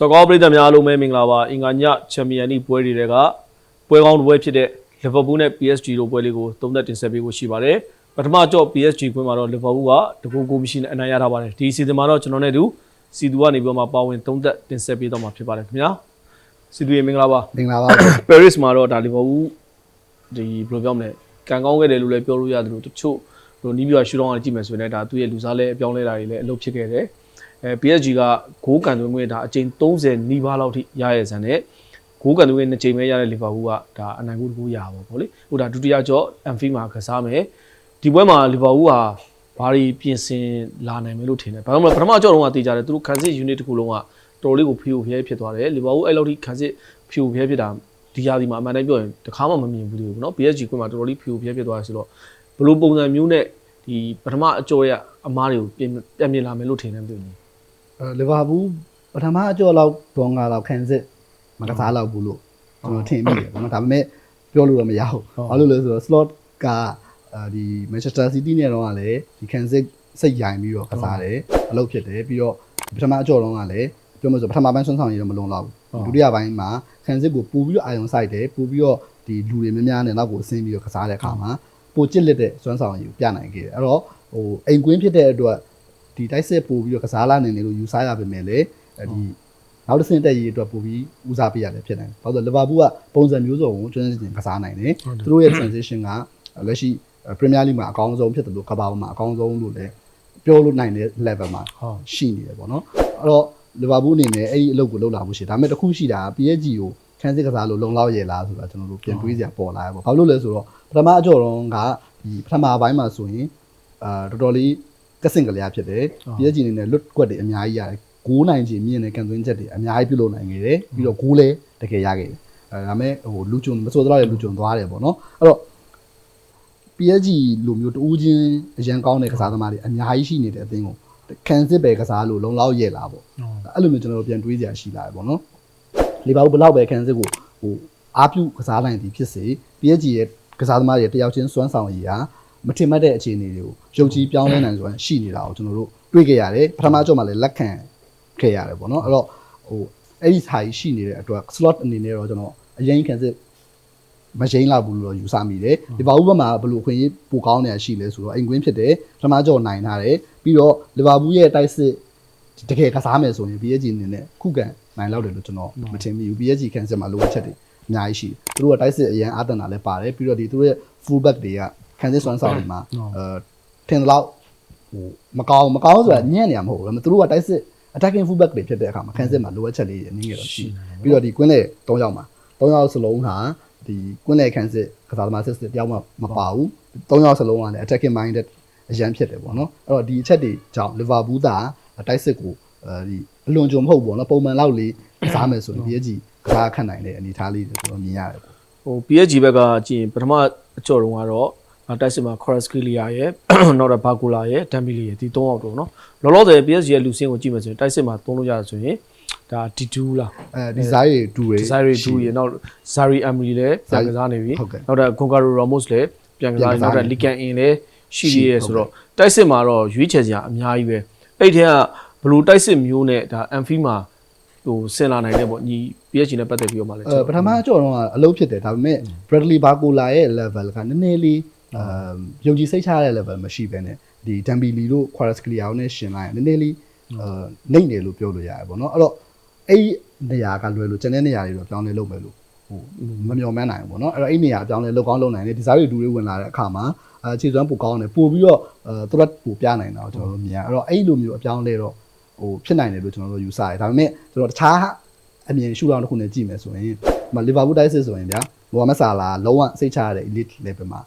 စောကောပရိသတ်များအားလုံးပဲမင်္ဂလာပါအင်္ဂါညချန်ပီယံလိပွဲတွေကပွဲကောင်းတစ်ပွဲဖြစ်တဲ့ Liverpool နဲ့ PSG တို့ပွဲလေးကိုသုံးသက်တင်ဆက်ပေးဖို့ရှိပါတယ်ပထမကြော့ PSG ကွင်းမှာတော့ Liverpool ကတကူကိုမရှိနဲ့အနိုင်ရထားပါတယ်ဒီစီဇန်မှာတော့ကျွန်တော်နဲ့တူစီသူကနေပြီးတော့မှပါဝင်သုံးသက်တင်ဆက်ပေးတော့မှာဖြစ်ပါတယ်ခင်ဗျာစီသူရေမင်္ဂလာပါမင်္ဂလာပါ Paris မှာတော့ဒါ Liverpool ဒီဘယ်လိုပြောမလဲကံကောင်းခဲ့တယ်လို့လည်းပြောလို့ရတယ်လို့တချို့ဟိုနီးပြရှူတော့ကြည့်မယ်ဆိုရင်လည်းဒါသူ့ရဲ့လူစားလဲအပြောင်းလဲတာတွေလည်းအလုပ်ဖြစ်ခဲ့တယ် အဲ PSG ကဂိုးကန်သွင်းခွင့်ဒါအကြိမ်30နီးပါးလောက်ထိရရဲစံနဲ့ဂိုးကန်သွင်းခွင့်နှစ်ကြိမ်ပဲရတဲ့လီဗာပူးကဒါအနိုင်ကိုတကူရပါပေါ့လေဟိုဒါဒုတိယကြော့အန်ဖီမှာကစားမယ်ဒီပွဲမှာလီဗာပူးဟာဘာတွေပြင်ဆင်လာနိုင်မယ်လို့ထင်တယ်ဘာလို့လဲပထမကြော့တုန်းကတေးကြတယ်သူတို့ခံစစ် unit တစ်ခုလုံးကတော်လေးကိုဖီယိုဖျဲဖြစ်သွားတယ်လီဗာပူးအဲ့လောက်ထိခံစစ်ဖီယိုဖျဲဖြစ်တာဒီရာဒီမှာအမှန်တမ်းပြောရင်တခါမှမမြင်ဘူးလို့နော် PSG ကွင်းမှာတော်တော်လေးဖီယိုဖျဲဖြစ်သွားတယ်ဆိုတော့ဘလို့ပုံစံမျိုးနဲ့ဒီပထမအကြော့ရအမားတွေကိုပြင်ပြန်ပြင်လာမယ်လို့ထင်တယ်မသိဘူးအဲ လီဗာပူးပထမအကြော့လောက်ဒေါ်ငါလောက်ခံစစ်မကစားလောက်ဘူးလို့ကျွန်တော်ထင်မိတယ်ပေါ့နော်ဒါပေမဲ့ပြောလို့တော့မရဘူးဘာလို့လဲဆိုတော့ slot ကအာဒီ Manchester City နဲ့တော့ကလည်းဒီခံစစ်စိတ်ရိုင်ပြီးတော့ကစားတယ်အလုပ်ဖြစ်တယ်ပြီးတော့ပထမအကြော့တော့ကလည်းပြောမှဆိုပထမပိုင်းဆွမ်းဆောင်ရည်တော့မလုံလောက်ဘူးဒုတိယပိုင်းမှာခံစစ်ကိုပို့ပြီးတော့အာရုံစိုက်တယ်ပို့ပြီးတော့ဒီလူတွေများများနဲ့နောက်ကိုအဆင်းပြီးတော့ကစားတဲ့အခါမှာပိုကျစ်လက်တဲ့စွမ်းဆောင်ရည်ကိုပြနိုင်ခဲ့တယ်အဲ့တော့ဟိုအိမ်ကွင်းဖြစ်တဲ့အတွက် ဒီတိုက်စစ်ပို့ပြီးတော့ကစားလာနေတယ်လို့ယူဆရပါမယ်လေဒီနောက်တစ်ဆင့်တက်ရေးအတွက်ပို့ပြီးဦးစားပေးရတယ်ဖြစ်နိုင်တယ်။ဘာလို့လဲလီဗာပူးကပုံစံမျိုးစုံကိုကျွမ်းကျင်ကစားနိုင်တယ်။သူတို့ရဲ့ transition ကလက်ရှိ Premier League မှာအကောင်းဆုံးဖြစ်တယ်လို့ကမ္ဘာပေါ်မှာအကောင်းဆုံးလို့လည်းပြောလို့နိုင်တဲ့ level မှာဟုတ်ရှိနေတယ်ပေါ့နော်။အဲ့တော့လီဗာပူးအနေနဲ့အဲ့ဒီအလုပ်ကိုလုပ်လာဖို့ရှိတယ်။ဒါပေမဲ့တစ်ခုရှိတာ PSG ကိုခန်းစစ်ကစားလို့လုံလောက်ရလားဆိုတာကျွန်တော်တို့ပြန်တွေးစရာပေါ်လာရပေါ့။ဘာလို့လဲဆိုတော့ပထမအကြော်တော့ကဒီပထမပိုင်းမှာဆိုရင်အာတော်တော်လေး ကစင်ကလေးဖြစ်တယ်ပြည်ကြီးအနေနဲ့လွတ်ကွက်တွေအများကြီးရတယ်ဂိုးနိုင်ခြင်းမြင့်တဲ့ကန်သွင်းချက်တွေအများကြီးပြုလုပ်နိုင်ခဲ့တယ်ပြီးတော့ဂိုးလည်းတကယ်ရခဲ့တယ်အဲဒါမဲ့ဟိုလူကျုံမစိုးတော့လည်းလူကျုံသွားတယ်ပေါ့နော်အဲ့တော့ PSG လူမျိုးတူးချင်းအရန်ကောင်းတဲ့ကစားသမားတွေအများကြီးရှိနေတဲ့အသင်းကိုကန်စစ်ပဲကစားလို့လုံလောက်ရဲ့လားပေါ့အဲ့လိုမျိုးကျွန်တော်တို့ပြန်တွေးကြရရှိလာတယ်ပေါ့နော်လီဗာပူးဘယ်လောက်ပဲကန်စစ်ကိုဟိုအားပြုကစားနိုင်သည်ဖြစ်စေ PSG ရဲ့ကစားသမားတွေတယောက်ချင်းစွမ်းဆောင်ရည်ဟာ မထင်မှတ်တဲ့အခြေအနေတွေကိုရုပ်ကြီးပြောင်းလဲနိုင်ဆိုတာရှိနေတာကိုကျွန်တော်တို့တွေးခဲ့ရတယ်ပထမအကြော့မှာလည်းလက်ခံခဲ့ရတယ်ပေါ့နော်အဲ့တော့ဟိုအဲ့ဒီစာကြီးရှိနေတဲ့အတွက် slot အနေနဲ့တော့ကျွန်တော်အရင်ကန်စစ်မရှိန်လာဘူးလို့ယူဆမိတယ်ဒီဘာဘူးဘက်မှာဘယ်လိုခွင့်ရေးပိုကောင်းနေရရှိလဲဆိုတော့အိမ်ကွင်းဖြစ်တယ်ပထမကြော့နိုင်ထားတယ်ပြီးတော့လီဗာပူးရဲ့တိုက်စစ်တကယ်ကစားမယ်ဆိုရင် PSG အနေနဲ့ခုခံနိုင်လောက်တယ်လို့ကျွန်တော်မထင်မိဘူး PSG ကန်စစ်မှာလိုအပ်ချက်တွေအများကြီးရှိတယ်သူတို့ကတိုက်စစ်အရင်အာတန်တာလည်းပါတယ်ပြီးတော့ဒီသူတို့ရဲ့ full back တွေက ခံစစ်စွမ်းဆောင်တွေမှာအဲထင်တယ်လို့ဟိုမကောင်းမကောင်းဆိုတာညံ့နေရမဟုတ်ဘူးသူတို့ကတိုက်စစ် attacking full back တွေဖြစ်တဲ့အခါမှာခံစစ်မှာလိုအပ်ချက်လေးတွေအနည်းငယ်တော့ရှိပြီးတော့ဒီကွင်းလေ၃ယောက်မှာ၃ယောက်စလုံးဟာဒီကွင်းလေခံစစ်ကစားသမားစစ်စစ်တယောက်မှမပါဘူး၃ယောက်စလုံးကလည်း attacking minded အရန်ဖြစ်တယ်ပေါ့နော်အဲ့တော့ဒီအချက်တွေကြောင့် Liverpool သာတိုက်စစ်ကိုအဲဒီအလွန်ကြုံမဟုတ်ဘူးပေါ့နော်ပုံမှန်လောက်လေးစားမယ်ဆိုရင် PSG ကစားခတ်နိုင်တဲ့အနေအထားလေးတွေကျွန်တော်မြင်ရတယ်ပေါ့ဟို PSG ဘက်ကကြည့်ရင်ပထမအကြော်တုန်းကတော့ တိုက်စစ်မှာ Kvaratskhelia ရဲ့ နောက်တော့ Bakula ရဲ့ Dembele ရဲ့ဒီ၃ယောက်တော့နော်လောလောဆယ် PSG ရဲ့လူစင်းကိုကြည့်မယ်ဆိုရင်တိုက်စစ်မှာသုံးလို့ရတယ်ဆိုရင်ဒါ D2 လားအဲဒီဇိုင်းတွေတူတွေ Desire 2ရဲ့နောက် Zari Emery လည်းပြန်ကစားနေပြီဟုတ်ကဲ့နောက်တော့ Goncalo Ramos လည်းပြန်ကစားနေပြန်ကစားနောက်နေတော့ Ligan In လည်းရှိသေးရဲဆိုတော့တိုက်စစ်မှာတော့ရွေးချယ်စရာအများကြီးပဲအဲ့ထဲကဘလို့တိုက်စစ်မျိုးနဲ့ဒါ Anfi မှာဟိုဆင်လာနိုင်တယ်ပေါ့ညီ PSG နဲ့ပတ်သက်ပြီးတော့မှလည်းအဲပထမအကြော်တော့ကအလုပ်ဖြစ်တယ်ဒါပေမဲ့ Bradley Barcola ရဲ့ level ကနည်းနည်းလေး အမ်ယုံကြည်စိတ်ချရတဲ့ level မရှိဘဲနဲ့ဒီ Dembele တို့ Kvaratskhelia တို့နဲ့ရှင်လိုက်ရင်နည်းနည်းလေးအဲနှိမ့်တယ်လို့ပြောလို့ရတယ်ပေါ့နော်အဲ့တော့အဲ့ဒီနေရာကလွယ်လို့ကျန်တဲ့နေရာတွေတော့ပြောင်းလဲလုပ်မယ်လို့ဟိုမမျှော်မှန်းနိုင်ဘူးပေါ့နော်အဲ့တော့အဲ့နေရာအကြောင်းလဲလောက်ကောင်းလုံနိုင်တယ်ဒီဇာတ်တွေဒူတွေဝင်လာတဲ့အခါမှာအဲခြေစွမ်းပိုကောင်းတယ်ပို့ပြီးတော့အဲသူတို့ပိုပြနိုင်တာကိုကျွန်တော်တို့မြင်ရအဲ့တော့အဲ့လိုမျိုးအပြောင်းလဲတော့ဟိုဖြစ်နိုင်တယ်လို့ကျွန်တော်တို့ယူဆရတယ်ဒါပေမဲ့ကျွန်တော်တခြားအမြင်ရှုထောင့်တစ်ခုနဲ့ကြည့်မယ်ဆိုရင်မလီဗာပူးတိုက်စစ်ဆိုရင်ဗျာမိုဟာမက်ဆာလာလုံးဝစိတ်ချရတဲ့ elite level မှာ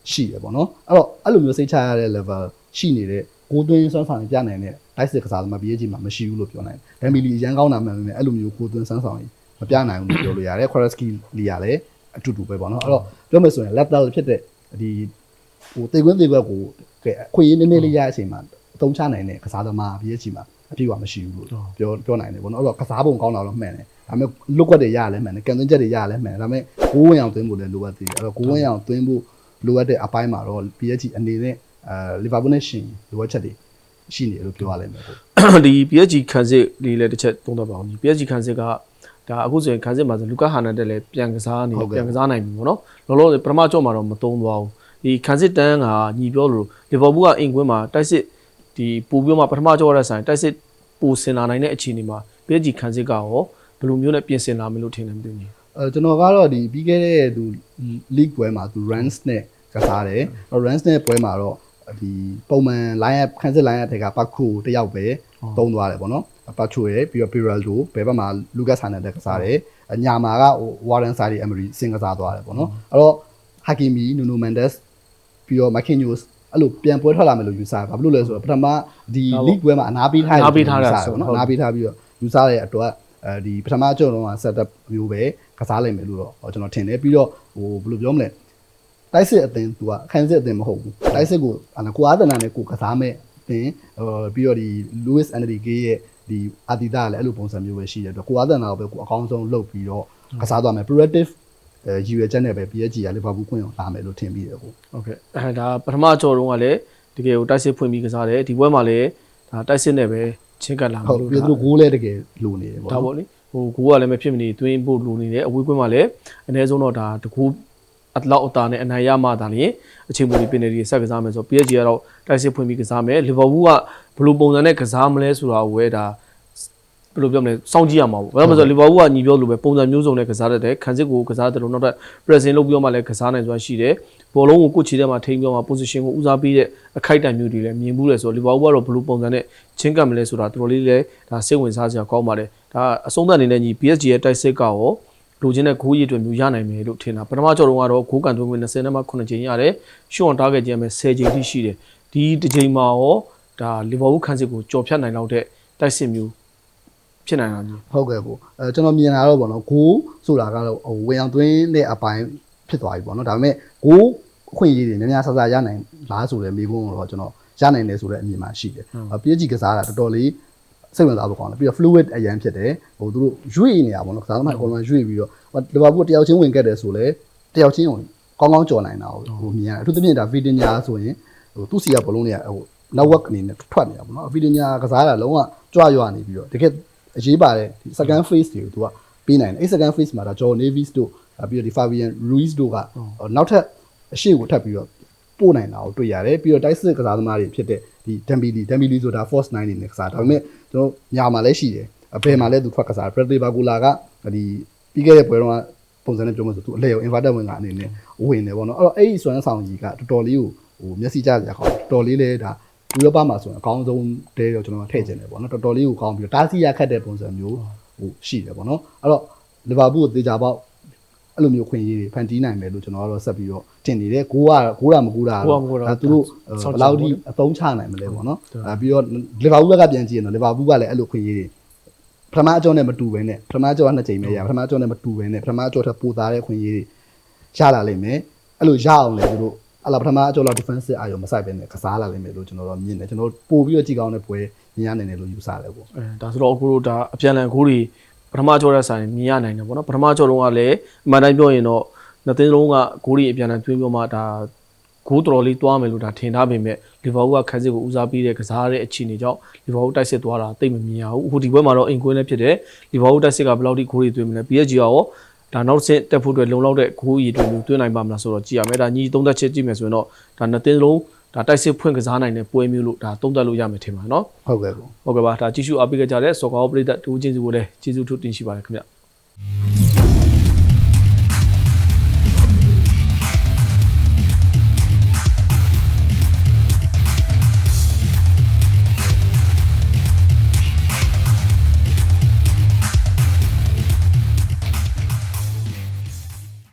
ဟုတ်ရှိတယ်ပေါ့နော်အဲ့တော့အဲ့လိုမျိုးစိတ်ချရတဲ့ level ရှိနေတဲ့ကိုသွင်းစွမ်းဆောင်ပြနိုင်တဲ့တိုက်စစ်ကစားသမား PSG မှာမရှိဘူးလို့ပြောနိုင်တယ်။ဒမ်ဘီလီအရန်ကောင်းတာမှန်ပေမဲ့အဲ့လိုမျိုးကိုသွင်းစွမ်းဆောင်ရင်မပြနိုင်ဘူးလို့ပြောလို့ရတယ်။ Kwareski လီရလည်းအတူတူပဲပေါ့နော်။အဲ့တော့ပြောမယ်ဆိုရင် lethal ဖြစ်တဲ့ဒီဟိုတေကွင်းတေကွက်ကိုကဲအခွင့်အရေးနည်းနည်းလေးရတဲ့အချိန်မှာအသုံးချနိုင်တဲ့ကစားသမား PSG မှာအပြည့်အဝမရှိဘူးလို့ပြောပြောနိုင်တယ်ပေါ့နော်။အဲ့တော့ကစားပုံကောင်းတာတော့မှန်တယ်။ဒါပေမဲ့လုတ်ကွက်တွေရရလဲမှန်တယ်။ကန်သွင်းချက်တွေရရလဲမှန်တယ်။ဒါပေမဲ့ဂိုးဝင်အောင်သွင်းဖို့လည်းလိုအပ်သေးတယ်။အဲ့တော့ဂိုးဝင်အောင်သွင်းဖို့ လိုအပ်တဲ့အပိုင်းမှာတော့ PSG အနေနဲ့အဲလီဗာပူးနဲ့ရှင်လိုအပ်ချက်တွေရှိနေတယ်လို့ပြောရလိမ့်မယ်ပေါ့ဒီ PSG ခန်းစစ်လေးလည်းတစ်ချက်သုံးသပ်ပါအောင်ဒီ PSG ခန်းစစ်ကဒါအခုဆိုရင်ခန်းစစ်မှာဆိုလူကာဟာနန်တက်လည်းပြန်ကစားနေပြန်ကစားနိုင်ပြီပေါ့နော်လောလောဆယ်ပထမကြော့မှာတော့မသုံးသွားဘူးဒီခန်းစစ်တန်းကညီပြောလို့လီဗာပူးကအင်ကွင်းမှာတိုက်စစ်ဒီပူပြီးမှပထမကြော့ရတဲ့ဆိုင်တိုက်စစ်ပူစင်လာနိုင်တဲ့အခြေအနေမှာ PSG ခန်းစစ်ကရောဘယ်လိုမျိုးနဲ့ပြင်ဆင်လာမလို့ထင်တယ်မသိဘူးအဲ ကျွန်တော်ကတော့ဒီပြီးခဲ့တဲ့သူ league ပွဲမှာသူ runs နဲ့ကစားတယ်အဲ့ runs နဲ့ပွဲမှာတော့ဒီပုံမှန် line up ခန်းစစ် line up တွေကပတ်ခုတယောက်ပဲသုံးသွားတယ်ပေါ့နော်ပတ်ချိုရယ်ပြီးတော့ Piraldo ဘယ်ဘက်မှာ Lucas Hernandez ကစားတယ်အညာမှာကဟို Warren Sari Emery စင်ကစားသွားတယ်ပေါ့နော်အဲ့တော့ Hakimi Nuno Mendes ပြီးတော့ Marquinhos အဲ့လိုပြန်ပွဲထွက်လာမယ်လို့ယူဆတယ်ဘာဖြစ်လို့လဲဆိုတော့ပထမဒီ league ပွဲမှာအနာပေးထားတယ်အနာပေးထားတာယူဆဆိုပေါ့နော်ဟုတ်အနာပေးထားပြီးတော့ယူဆတဲ့အတွက်အဲဒီပထမကြော့တော့က setup မျိုးပဲ ကစားလိုက်မယ်လို့တော့ကျွန်တော်ထင်တယ်ပြီးတော့ဟိုဘယ်လိုပြောမလဲတိုက်စစ်အသင်း तू ကအခန်းစစ်အသင်းမဟုတ်ဘူးတိုက်စစ်ကိုအနာကိုအားတနာနဲ့ကိုကစားမဲ့အသင်းဟိုပြီးတော့ဒီ Louis Enrique ရဲ့ဒီအာတီတာလည်းအဲ့လိုပုံစံမျိုးပဲရှိတယ်အတွက်ကိုအားတနာကိုပဲကိုအကောင်းဆုံးလုပ်ပြီးတော့ကစားသွားမယ် proactive အဲရည်ရွယ်ချက်နဲ့ပဲ PSG ကလီဗာပူးခွင့်အောင်လာမယ်လို့ထင်ပြီးတယ်ကိုဟုတ်ကဲ့အဲဒါပထမကြော်တုန်းကလည်းတကယ်ကိုတိုက်စစ်ဖွင့်ပြီးကစားတယ်ဒီပွဲမှာလည်းဒါတိုက်စစ်နဲ့ပဲချင်းကပ်လာမဟုတ်လို့ပြီးဒါတော့ဂိုးလည်းတကယ်လိုနေတယ်ပေါ့ဒါနော်ပေါ့လေ ဟိုကိုကလည်းမဖြစ်မနေတွင်းဖို့လိုနေတယ်အဝေးကွင်းမှာလည်းအနည်းဆုံးတော့ဒါတကူအတလောက်အတာနဲ့အနိုင်ရမှသာလျှင်အချိန်မူဒီပင်နယ်ဒီဆက်ကစားမယ်ဆိုတော့ PSG ကတော့တိုက်စစ်ဖွင့်ပြီးကစားမယ်လီဗာပူးကဘယ်လိုပုံစံနဲ့ကစားမလဲဆိုတာကိုပဲဒါ ဘယ်လိုပြောမလဲစောင့်ကြည့်ရမှာပေါ့ဘာလို့လဲဆိုတော့လီဗာပူးကညီပြောလိုပဲပုံစံမျိုးစုံနဲ့ကစားတတ်တယ်ခံစစ်ကိုကစားတယ်လို့နောက်ထပ် pressing လုပ်ပြီးတော့မှလည်းကစားနိုင်စွမ်းရှိတယ်ဘောလုံးကိုကိုယ့်ခြေထဲမှာထိန်းပြီးတော့မှ position ကိုဦးစားပေးတဲ့အခိုက်အတန့်မျိုးတွေလည်းမြင်ဘူးလေဆိုတော့လီဗာပူးကတော့ဘယ်လိုပုံစံနဲ့ချင်းကပ်မလဲဆိုတာတော်တော်လေးလည်းဒါစိတ်ဝင်စားစရာကောင်းပါတယ်ဒါအဆုံးသတ်အနေနဲ့ညီ PSG ရဲ့တိုက်စစ်ကရောလိုချင်တဲ့ဂိုးရည်တွေမျိုးရနိုင်မယ်လို့ထင်တာပထမကြော်တုန်းကတော့ဂိုးကန်သွင်းဝင်20နဲ့မှ9ချိန်ရတယ်ရှုံအောင်တားခဲ့ခြင်းပဲ10ချိန်ထိရှိတယ်ဒီတစ်ချိန်မှာရောဒါလီဗာပူးခန်းစစ်ကိုကြော်ဖြတ်နိုင်လောက်တဲ့တိုက်စစ်မျိုး ဖြစ်နိုင်တာမျိုးဟုတ်ကဲ့ကိုအဲကျွန်တော်မြင်လာတော့ဗောနော်ဂိုးဆိုတာကတော့ဟိုဝင်အောင်သွင်းတဲ့အပိုင်းဖြစ်သွားပြီဗောနော်ဒါပေမဲ့ဂိုးအခွင့်အရေးတွေများများဆဆရနိုင်လားဆိုတဲ့မိကုန်းကိုတော့ကျွန်တော်ရနိုင်တယ်ဆိုတဲ့အမြင်မှရှိတယ်။ PSG ကစားတာတော်တော်လေးစိတ်ဝင်စားဖို့ကောင်းတယ်ပြီးတော့ fluid အရန်ဖြစ်တယ်ဟိုသူတို့ရွေ့နေတာဗောနော်ကစားသမားအကုန်လုံးရွေ့ပြီးတော့လီဗာပူးတယောက်ချင်းဝင်ခဲ့တယ်ဆိုလဲတယောက်ချင်းကိုကောင်းကောင်းကြော်နိုင်တာကိုဟိုမြင်ရတယ်အထူးသဖြင့်ဒါ Vitinha ဆိုရင်ဟိုသူ့စီကဘလုံးတွေကဟို network အနေနဲ့ထွက်နေတာဗောနော် Vitinha ကစားတာလုံးဝကြွရွနေပြီးတော့တကယ် အရေးပါတယ်ဒီ second phase တွေကိုသူကပေးနိုင်တယ်အဲ့ second phase မှာဒါ John Nevis တို့ပြီးတော့ဒီ Fabian Ruiz တို့ကနောက်ထပ်အရှိကိုထပ်ပြီးတော့ပို့နိုင်တာကိုတွေ့ရတယ်ပြီးတော့တိုက်စစ်ကစားသမားတွေဖြစ်တဲ့ဒီ Dembele Dembele ဆိုတာ Force 9နေနဲ့ကစားဒါပေမဲ့ကျွန်တော်ညာမှာလည်းရှိတယ်အပယ်မှာလည်းသူထွက်ကစား Bradley Barcola ကဒီပြီးခဲ့တဲ့ပွဲတော့ပုံစံနဲ့ပြောမှဆိုသူအလဲကို inverted ဝင်ကအနေနဲ့ဝင်တယ်ပေါ့နော်အဲ့တော့အဲ့ဒီစွမ်းဆောင်ကြီးကတော်တော်လေးကိုဟိုမျက်စိကျစရာကောင်းတော်တော်လေးလဲဒါ ဥရောပမှာဆိုရင်အကောင်းဆုံးတဲတော့ကျွန်တော်ထည့်ကျင်တယ်ပေါ့နော်တော်တော်လေးကိုကောင်းပြီးတော့တားစီရခတ်တဲ့ပုံစံမျိုးဟိုရှိတယ်ပေါ့နော်အဲ့တော့လီဗာပူးကိုတေချာပေါက်အဲ့လိုမျိုးခွင့်ရေးတွေဖန်တီးနိုင်မယ်လို့ကျွန်တော်ကတော့ဆက်ပြီးတော့တင်နေတယ်ကိုကကိုကမကူတာဒါသူတို့ဘယ်လောက်ထိအသုံးချနိုင်မလဲပေါ့နော်အဲပြီးတော့လီဗာပူးဘက်ကပြန်ကြည့်ရင်တော့လီဗာပူးကလည်းအဲ့လိုခွင့်ရေးတွေပထမအကြောနဲ့မတူဘဲနဲ့ပထမအကြောကနှစ်ချိန်ပဲရပထမအကြောနဲ့မတူဘဲနဲ့ပထမအကြောထပ်ပိုသားတဲ့ခွင့်ရေးတွေရလာလိမ့်မယ်အဲ့လိုရအောင်လေသူတို့ အလားပထမအကျော်လောက် defensive အာရုံမဆိုင်ပဲနဲ့ကစားလာလိမ့်မယ်လို့ကျွန်တော်တို့မြင်တယ်ကျွန်တော်ပို့ပြီးတော့ကြည့်ကောင်းတဲ့ပွဲမြင်ရနိုင်တယ်လို့ယူဆတယ်ပေါ့အဲဒါဆိုတော့အခုတို့ဒါအပြန်လန်ဂိုးတွေပထမကြောတဲ့ဆိုင်မြင်ရနိုင်တယ်ပေါ့နော်ပထမကြောလုံးကလည်းအမှန်တိုင်းပြောရင်တော့နှစ်သိန်းလုံးကဂိုးတွေအပြန်လန်သွင်းပြောမှဒါဂိုးတော်တော်လေးတွားမယ်လို့ဒါထင်ထားပေမဲ့လီဗာပူးကခန်းစစ်ကိုဦးစားပေးတဲ့ကစားတဲ့အခြေအနေကြောင့်လီဗာပူးတိုက်စစ်သွားတာတိတ်မမြင်ရဘူးအခုဒီပွဲမှာတော့အင်ကွင်းလည်းဖြစ်တယ်လီဗာပူးတိုက်စစ်ကဘယ်လောက်ထိဂိုးတွေသွင်းမလဲ PSG ရော ဒါနောက်တစ်တက်ဖို့အတွက်လုံလောက်တဲ့ဂိုးရည်တွေမျိုးသွင်းနိုင်ပါမလားဆိုတော့ကြည့်ရမယ်ဒါညီသုံးသက်ချက်ကြည့်မယ်ဆိုရင်တော့ဒါနှစ်သိန်းလုံးဒါတိုက်စစ်ဖွင့်ကစားနိုင်တဲ့ပွဲမျိုးလို့ဒါသုံးသက်လို့ရမယ်ထင်ပါနော်ဟုတ်ကဲ့ပေါ့ဟုတ်ကဲ့ပါဒါကြည့်ရှုအားပေးကြတဲ့စော်ကောပရိသတ်တူချင်းစီကိုလည်းကျေးဇူးထူးတင်ရှိပါတယ်ခင်ဗျ